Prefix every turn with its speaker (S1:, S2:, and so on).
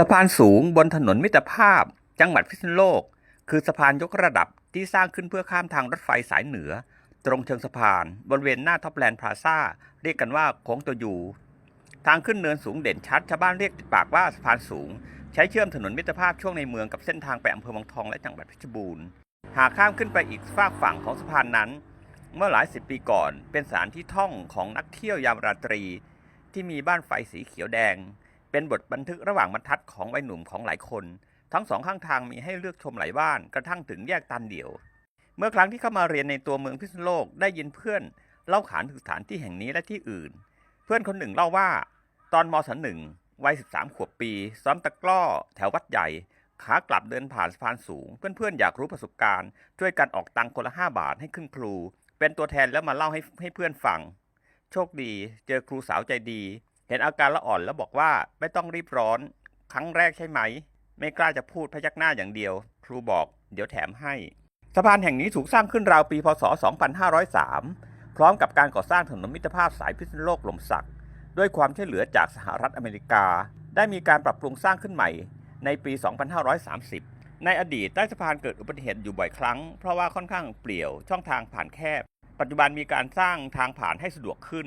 S1: สะพานสูงบนถนนมิตรภาพ จังหวัดพิษณุโลก คือสะพานยกระดับที่สร้างขึ้นเพื่อข้ามทางรถไฟสายเหนือ ตรงเชิงสะพานบริเวณหน้าท็อปแลนด์พลาซ่า เรียกกันว่าโค้งตัวยูทางขึ้นเนินสูงเด่นชัดชาวบ้านเรียกติดปากว่าสะพานสูง ใช้เชื่อมถนนมิตรภาพช่วงในเมืองกับเส้นทางไปอำเภอวังทองและจังหวัดเพชรบูรณ์หากข้ามขึ้นไปอีกฝากฝั่งของสะพานนั้น เมื่อหลายสิบปีก่อน เป็นสถานที่ท่องของนักเที่ยวยามราตรี ที่มีบ้านไฟสีเขียวแดง เป็นบทบันทึกระหว่างบรรทัดของวัยหนุ่มของหลายคน ทั้งสองข้างทางมีให้เลือกชมหลายบ้านกระทั่งถึงแยกตันเดี่ยว เมื่อครั้งที่เข้ามาเรียนในตัวเมืองพิษณุโลกได้ยินเพื่อนเล่าขานถึงสถานที่แห่งนี้และที่อื่น เพื่อนคนหนึ่งเล่าว่า ตอนมศหนึ่งวัย13 ขวบปี ซ้อมตะกร้อ แถววัดใหญ่ ขากลับเดินผ่านสะพานสูง เพื่อนๆ อยากรู้ประสบการณ์ ช่วยกันออกตังค์คนละ 5 บาทให้ขึ้นครู เป็นตัวแทนแล้วมาเล่าให้ให้เพื่อนฟัง โชคดี เจอครูสาวใจดี เห็นอาการละอ่อนแล้วบอกว่าไม่ต้องรีบร้อน ครั้งแรกใช่ไหม ไม่กล้าจะพูดพยักหน้าอย่างเดียว ครูบอก เดี๋ยวแถมให้ สะพานแห่งนี้ถูกสร้างขึ้นราวปีพศ 2503 พร้อมกับการก่อสร้างถนนมิตรภาพสายพิษณุโลกหล่มสัก ด้วยความช่วยเหลือจากสหรัฐอเมริกา ได้มีการปรับปรุงสร้างขึ้นใหม่ในปี 2530 ในอดีตใต้สะพานเกิดอุบัติเหตุอยู่บ่อยครั้ง เพราะว่าค่อนข้างเปลี่ยวช่องทางผ่านแคบ ปัจจุบันมีการสร้างทางผ่านให้สะดวกขึ้น